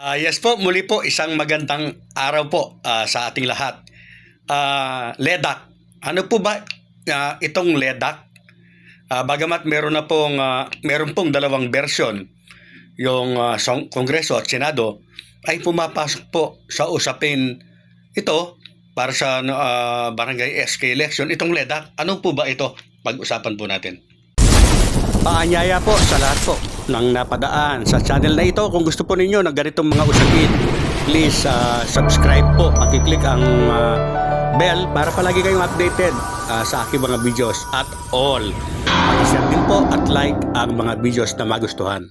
Ah, yes po, muli po isang magandang araw po ah, sa ating lahat. Ah, LEDAC. Ano po ba ah, itong LEDAC? Ah, bagamat meron na pong ah, meron pong dalawang version yung ah, sa Kongreso at Senado ay pumapasok po sa usapin ito para sa ah, barangay SK election itong LEDAC. Ano po ba ito? Pag-usapan po natin. Paanyaya po sa lahat po ng napadaan sa channel na ito. Kung gusto po ninyo ng ganitong mga usapin, please ah, subscribe po. Pakiclick ang ah, bell para palagi kayong updated ah, sa aking mga videos at all. Pakishare din po at like ang mga videos na magustuhan.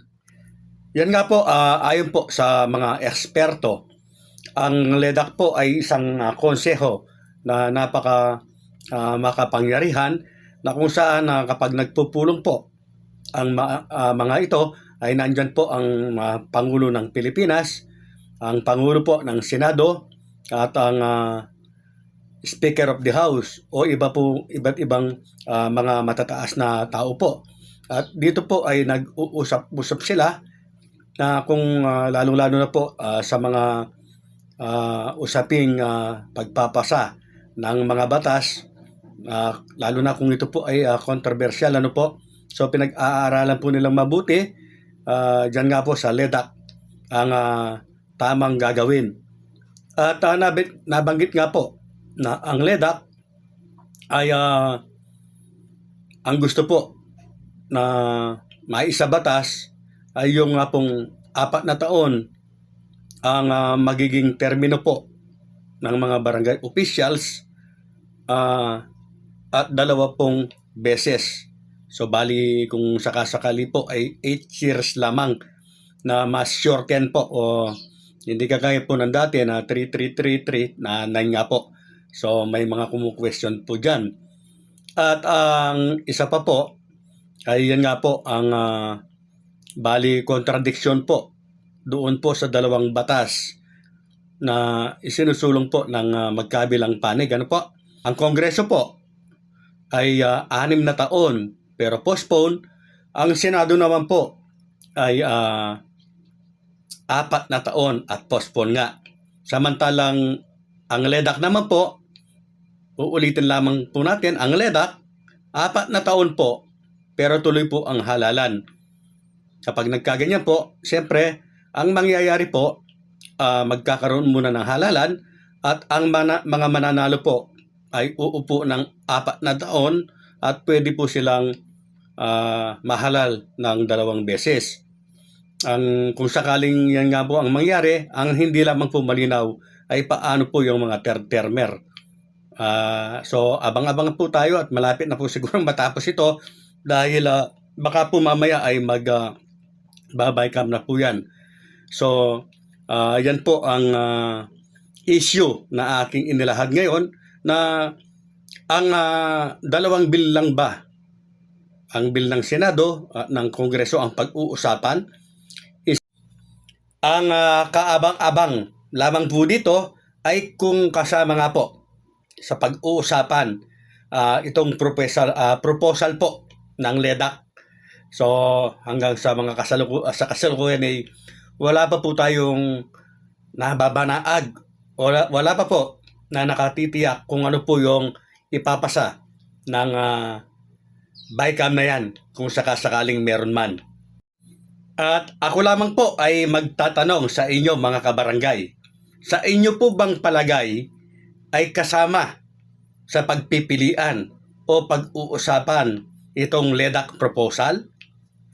Yan nga po, ah, ayon po sa mga eksperto, ang LEDAC po ay isang ah, konseho na napaka ah, makapangyarihan na kung saan ah, kapag nagpupulong po ang ah, mga ito ay nandyan po ang ah, Pangulo ng Pilipinas, ang Pangulo po ng Senado at ang ah, Speaker of the House o iba po iba't ibang ah, mga matataas na tao po. At dito po ay nag-uusap-usap sila na kung ah, lalong-lalo na po ah, sa mga ah, usaping ah, pagpapasa ng mga batas ah, lalo na kung ito po ay ah, controversial ano po So pinag-aaralan po nilang mabuti uh, dyan nga po sa LEDAC ang ah, tamang gagawin. At uh, nabit, nabanggit nga po na ang LEDAC ay ah, ang gusto po na maisa batas ay yung nga pong apat na taon ang ah, magiging termino po ng mga barangay officials ah, at dalawa pong beses So bali kung sakasakali po ay 8 years lamang na mas shorten po o hindi kagaya po ng dati na 3333 na 9 nga po. So may mga kumu-question po dyan. At ang isa pa po ay yan nga po ang ah, bali contradiction po doon po sa dalawang batas na isinusulong po ng ah, magkabilang panig. Ano po? Ang Kongreso po ay ah, anim na taon pero postpone. Ang Senado naman po ay ah, apat na taon at postpone nga. Samantalang ang LEDAC naman po, uulitin lamang po natin, ang LEDAC, apat na taon po, pero tuloy po ang halalan. Kapag nagkaganyan po, siyempre, ang mangyayari po, ah, magkakaroon muna ng halalan at ang mana- mga mananalo po ay uupo ng apat na taon at pwede po silang ah, mahalal ng dalawang beses. Ang kung sakaling yan nga po ang mangyari, ang hindi lamang po malinaw ay paano po yung mga third-termer. Ah, so abang-abang po tayo at malapit na po siguro matapos ito dahil ah, baka po mamaya ay mag ah, babay cam na po yan. So ah, yan po ang ah, issue na aking inilahad ngayon na ang ah, dalawang bill lang ba ang bill ng Senado at ng Kongreso ang pag-uusapan is ang ah, kaabang-abang lamang po dito ay kung kasama nga po sa pag-uusapan ah, itong proposal ah, proposal po ng LEDAC. So hanggang sa mga kasaluku sa kasalukuyan ay wala pa po tayong nababanaag. Wala, wala pa po na nakatitiyak kung ano po yung ipapasa ng ah, bycam na yan kung sakasakaling meron man. At ako lamang po ay magtatanong sa inyo mga kabarangay. Sa inyo po bang palagay ay kasama sa pagpipilian o pag-uusapan itong LEDAC proposal?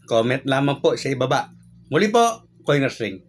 Comment lamang po sa ibaba. Muli po, Coiners Ring.